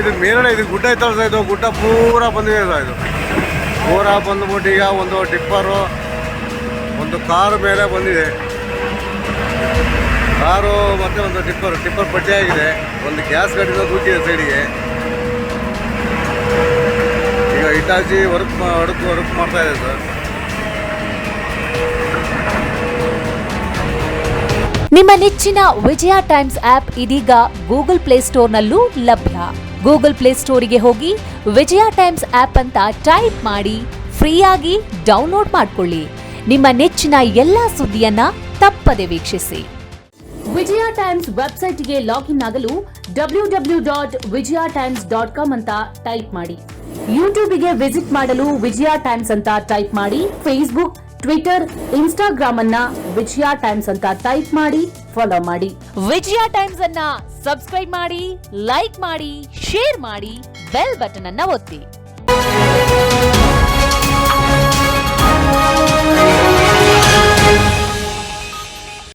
ಇದು ಮೇಲ್ಗಡೆ ಇದು ಗುಡ್ಡ ಐತಲ್ಲ ಸರ್ ಇದು? ಗುಡ್ಡ ಪೂರ ಬಂದಿದೆ ಸರ್ ಇದು. ಪೂರ ಬಂದ್ಬಿಟ್ಟು ಈಗ ಒಂದು ಟಿಪ್ಪರು, ಒಂದು ಕಾರು ಮೇಲೆ ಬಂದಿದೆ. ಕಾರು ಮತ್ತೆ ಒಂದು ಟಿಪ್ಪರ್ ಟಿಪ್ಪರ್ ಪಟ್ಟಿ ಆಗಿದೆ. ಒಂದು ಗ್ಯಾಸ್ ಗಾಡಿನ ದೂಕಿದೆ ಸೈಡಿಗೆ. ಈಗ ಇಟಾಚಿ ವರ್ಕ್ ವರ್ಕ್ ವರ್ಕ್ ಮಾಡ್ತಾ ಇದೆ ಸರ್. ನಿಮ್ಮ ನೆಚ್ಚಿನ ವಿಜಯ ಟೈಮ್ಸ್ ಆಪ್ ಇದೀಗ ಗೂಗಲ್ ಪ್ಲೇಸ್ಟೋರ್ನಲ್ಲೂ ಲಭ್ಯ. ಗೂಗಲ್ ಪ್ಲೇ ಸ್ಟೋರಿಗೆ ಹೋಗಿ ವಿಜಯ ಟೈಮ್ಸ್ ಆಪ್ ಅಂತ ಟೈಪ್ ಮಾಡಿ ಫ್ರೀಯಾಗಿ ಡೌನ್ಲೋಡ್ ಮಾಡಿಕೊಳ್ಳಿ. ನಿಮ್ಮ ನೆಚ್ಚಿನ ಎಲ್ಲಾ ಸುದ್ದಿಯನ್ನ ತಪ್ಪದೆ ವೀಕ್ಷಿಸಿ. ವಿಜಯ ಟೈಮ್ಸ್ ವೆಬ್ಸೈಟ್ಗೆ ಲಾಗಿನ್ ಆಗಲು W W dot Vijaya Times dot com ಅಂತ ಟೈಪ್ ಮಾಡಿ. ಯೂಟ್ಯೂಬ್ಗೆ ವಿಸಿಟ್ ಮಾಡಲು ವಿಜಯ ಟೈಮ್ಸ್ ಅಂತ ಟೈಪ್ ಮಾಡಿ. ಫೇಸ್ಬುಕ್, ಟ್ವಿಟರ್, ಇನ್ಸ್ಟಾಗ್ರಾಮ್ ಅನ್ನ ವಿಜಯ ಟೈಮ್ಸ್ ಅಂತ ಟೈಪ್ ಮಾಡಿ. ಫಾಲೋ ಮಾಡಿ. ವಿಜಯ ಟೈಮ್ಸ್ ಅನ್ನ ಸಬ್ಸ್ಕ್ರೈಬ್ ಮಾಡಿ ಲೈಕ್ ಮಾಡಿ ಶೇರ್ ಮಾಡಿ ಬೆಲ್ ಬಟನ್ ಅನ್ನ ಒತ್ತಿ.